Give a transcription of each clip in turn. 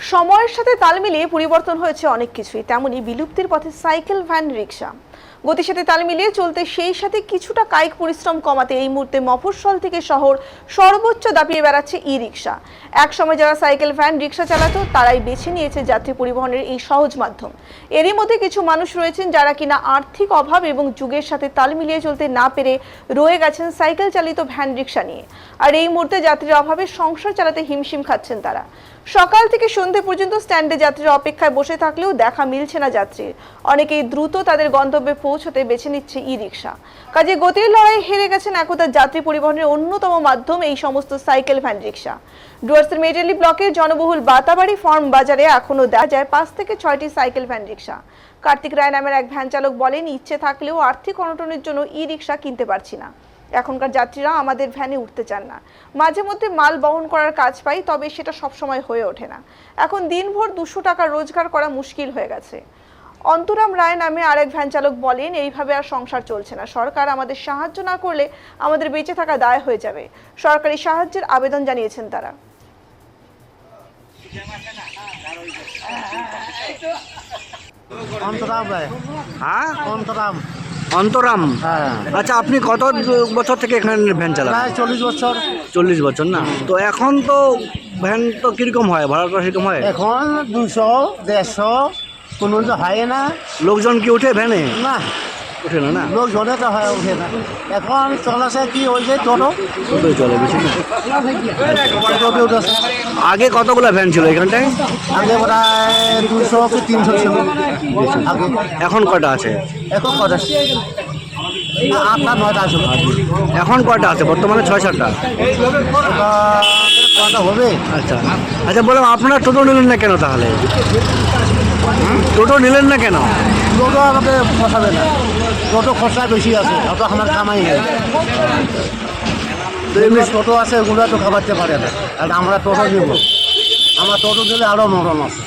সময়ের সাথে তাল মিলিয়ে পরিবর্তন হয়েছে অনেক কিছুই। তেমনি বিলুপ্তির পথে সাইকেল ভ্যান রিক্সা গতির সাথে তাল মিলিয়ে চলতে সেই সাথে কিছুটা কায়িক পরিশ্রম কমাতে এই মুহূর্তে মফস্বল থেকে শহর সর্বোচ্চ দাপিয়ে বেড়াচ্ছে ই রিক্সা এক সময় যারা সাইকেল ভ্যান রিক্সা চালাতো, তারাই বেছে নিয়েছে যাত্রী পরিবহনের এই সহজ মাধ্যম। এরই মধ্যে কিছু মানুষ রয়েছেন যারা কিনা আর্থিক অভাব এবং যুগের সাথে তাল মিলিয়ে চলতে না পেরে রয়ে গেছেন সাইকেল চালিত ভ্যান রিক্সা নিয়ে। আর এই মুহূর্তে যাত্রীর অভাবে সংসার চালাতে হিমশিম খাচ্ছেন তারা। সকাল থেকে সন্ধে পর্যন্ত স্ট্যান্ডে যাত্রীরা অপেক্ষায় বসে থাকলেও দেখা মিলছে না যাত্রীর। অনেকেই দ্রুত তাদের গন্তব্যে পৌঁছতে বেছে নিচ্ছে ই রিক্সা কাজে গতির লড়াই হেরে গেছেন একদা যাত্রী পরিবহনের অন্যতম মাধ্যম এই সমস্ত সাইকেল ভ্যান রিক্সা ডুয়ার্সের মেটেলি ব্লকের জনবহুল বাতাবাড়ি ফার্ম বাজারে এখনও দেখা যায় পাঁচ থেকে ছয়টি cycle van rickshaw Kartik Roy নামের এক ভ্যান চালক বলেন, ইচ্ছে থাকলেও আর্থিক অনটনের জন্য ই রিক্সা কিনতে পারছি না। এখনকার যাত্রীরা আমাদের ভ্যানে উঠতে চান না। মাঝে মধ্যে মাল বহন করার কাজ পাই, তবে সেটা সবসময় হয়ে ওঠে না। এখন দিনভর দুশো টাকা রোজগার করা মুশকিল হয়ে গেছে। অন্তরাম রায় নামে আরেক ভ্যান চালক বলেন এইভাবে আর সংসার চলছে না। সরকার আমাদের সাহায্য না করলে আমাদের বেঁচে থাকা দায় হয়ে যাবে। সরকারি সাহায্যের আবেদন জানিয়েছেন তারা। অন্তরাম রায়। হ্যাঁ? অন্তরাম। অন্তরাম? হ্যাঁ। আচ্ছা আপনি কত বছর থেকে এখানে ভ্যান চালান? প্রায় চল্লিশ বছর। চল্লিশ বছর না? তো এখন তো ভ্যান তো কীরকম হয়? ভাড়াটা সেরকম হয়? এখন দুশো দেড়শো কোনো তো হয় না। লোকজন কি ওঠে ভ্যানে না। ওঠে না না? লোক জনে তো হয় ওঠে না। এখন চলেছে কি যে টোটো? টোটোই চলে বেশি টোটো উঠেছে। আগে কতগুলো ভ্যান ছিল এখানটায়? আগে প্রায় দুশো কি তিনশো ছিল। আগে। এখন কটা আছে? এখন কটা? আটটা নয়টা আছে। এখন কটা আছে? বর্তমানে ছয় সাতটা। কটা হবে? আচ্ছা। আচ্ছা বললাম আপনারা টোটো নিলেন না কেন তাহলে? টোটো নিলেন না কেন? টোটো আমাকে ফসাবে না। টোটো খরচা বেশি আছে অত আমার কামাই নেই। এমনি টোটো আছে ওগুলো তো খাবারতে পারে না। আর আমরা টোটো নিব। আমার টোটো দিলে আরও মরণ আছে।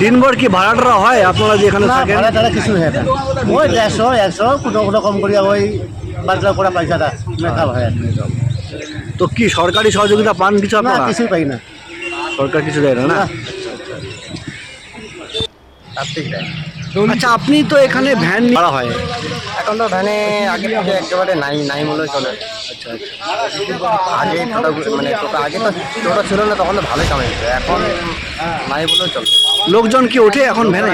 দিনভর কি ভাড়াটা হয়? আপনারা যে এখানে থাকেন? ভাড়া টাড়া কিছু হয় না। ওই দেড়শো একশো কোনো কোনো কম করিয়া ওই বাজার করা পয়সাটা মেকআপ হয় আর তো কি সরকারি সহযোগিতা পান কিছু না আপনারা? কিছুই পাই না। সরকার কিছু দেয় না? না। আচ্ছা আপনি তো এখানে ভ্যান ভাড়া হয়। এখন তো ভ্যানে আগে থেকে একেবারে নাই নাই বলে চলে। আচ্ছা আচ্ছা। আগে টোটো মানে টোটো আগে তো টোটো ছিল না তখন তো ভালোই কামাই এখন নাই বলেও চলে। লোকজন কি ওঠে এখন ভ্যানে?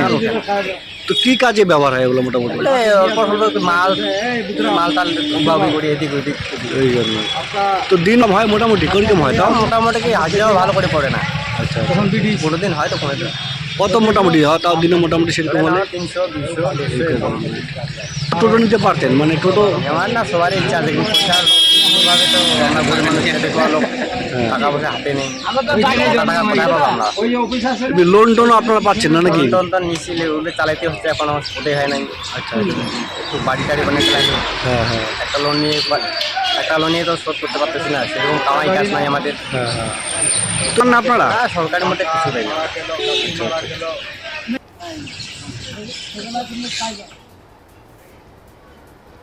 তো কি কাজে ব্যবহার হয় এগুলো মোটামুটি? অল্প স্বল্প মাল মাল টাল উবাউবি করি এদিক ওদিক। এই জন্য। তো দিন হয় মোটামুটি কীরকম হয় তাও? মোটামুটি কি হাজিরাও ভালো করে পড়ে না। আচ্ছা কোনো দিন হয় তো কোনো দিন কত মোটামুটি? হয় তাও দিনে মোটামুটি সেরকম হলে। তিনশো টোটো নিতে পারতেন? মানে টোটো আমার না সবার ইচ্ছা আছে। কিন্তু তো আমরা গরিব মানুষ খেতে খাওয়া লোক টাকা পয়সা হাতে নেই। টাকা কোথায় পাবো আমরা লোন টোন আপনারা পাচ্ছেন না নাকি? টন টন মিছিলে ওগুলো চালাইতে হচ্ছে এখন আমার কোথায় হয় নাই। আচ্ছা একটু বাড়ি টাড়ি বানিয়ে হ্যাঁ হ্যাঁ। একটা লোন নিয়ে একটা লোন নিয়ে তো শোধ করতে পারতেছি না সেরকম কামাই কাজ নাই আমাদের। হ্যাঁ তো না আপনারা? হ্যাঁ সরকারের মধ্যে কিছু দেয় না